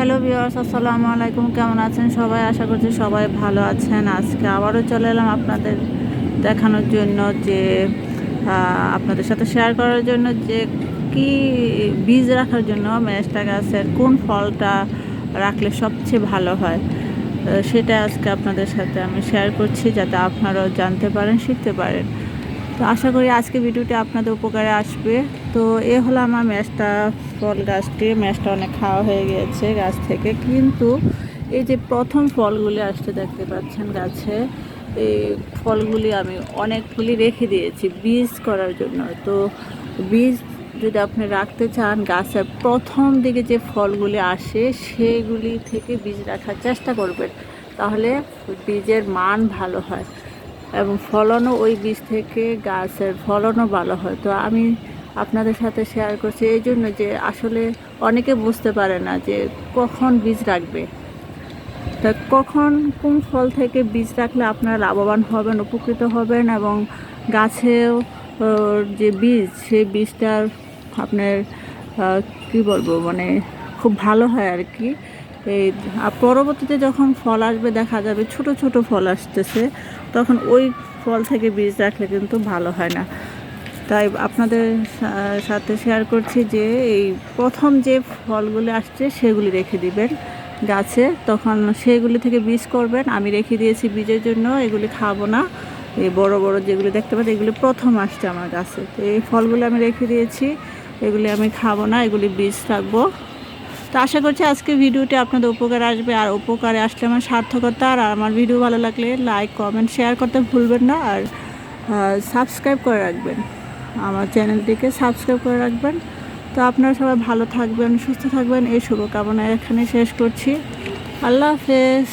Hello viewers, আসসালামু আলাইকুম। কেমন আছেন সবাই? আশা করছি সবাই ভালো আছেন। আজকে আবারও চলে এলাম আপনাদের দেখানোর জন্য যে আপনাদের সাথে শেয়ার করার জন্য যে কি বীজ রাখার জন্য মেষ্টা গাছের কোন ফলটা রাখলে সবচেয়ে ভালো হয় সেটা আজকে আপনাদের সাথে আমি শেয়ার করছি যাতে আপনারাও জানতে পারেন, শিখতে পারেন। তো আশা করি আজকে ভিডিওটি আপনাদের উপকারে আসবে। তো এ হলো আমার ম্যাশটা ফল গাছটি। ম্যাশটা অনেক খাওয়া হয়ে গিয়েছে গাছ থেকে। কিন্তু এই যে প্রথম ফলগুলি আসতে দেখতে পাচ্ছেন গাছে, এই ফলগুলি আমি অনেকগুলি রেখে দিয়েছি বীজ করার জন্য। তো বীজ যদি আপনি রাখতে চান, গাছের প্রথম দিকে যে ফলগুলি আসে, সেগুলি থেকে বীজ রাখার চেষ্টা করবেন। তাহলে বীজের মান ভালো হয়। ফলনও ওই বীজ থেকে গাছের ফলনও ভালো হয়। তো আমি আপনাদের সাথে শেয়ার করছি এই জন্য যে আসলে অনেকে বুঝতে পারে না যে কখন বীজ রাখবে। তা কখন কোন ফল থেকে বীজ রাখলে আপনারা লাভবান হবেন, উপকৃত হবেন এবং গাছেও যে বীজ, সেই বীজটার আপনার কি বলব মানে খুব ভালো হয় আর কি। এই, আর পরবর্তীতে যখন ফল আসবে, দেখা যাবে ছোট ছোট ফল আসতেছে, তখন ওই ফল থেকে বীজ রাখলে কিন্তু ভালো হয় না। তাই আপনাদের সাথে শেয়ার করছি যে, এই প্রথম যে ফলগুলি আসছে, সেগুলি রেখে দিবেন গাছে। তখন সেগুলি থেকে বীজ করবেন। আমি রেখে দিয়েছি বীজের জন্য, এগুলি খাব না। এই বড় বড় যেগুলি দেখতে পাচ্ছি এগুলি প্রথম আসছে আমার গাছে। তো এই ফলগুলি আমি রেখে দিয়েছি, এগুলি আমি খাব না, এগুলি বীজ রাখব। তো আশা করছি আজকে ভিডিওটি আপনাদের উপকারে আসবে। আর উপকারে আসলে আমার সার্থকতা, আর আমার ভিডিও ভালো লাগলে লাইক কমেন্ট শেয়ার করতে ভুলবেন না। আর সাবস্ক্রাইব করে রাখবেন। আমার চ্যানেলটিকে সাবস্ক্রাইব করে রাখবেন। তো আপনারা সবাই ভালো থাকবেন, সুস্থ থাকবেন। এই শুভকামনা এখানে শেষ করছি। আল্লাহ হাফেজ।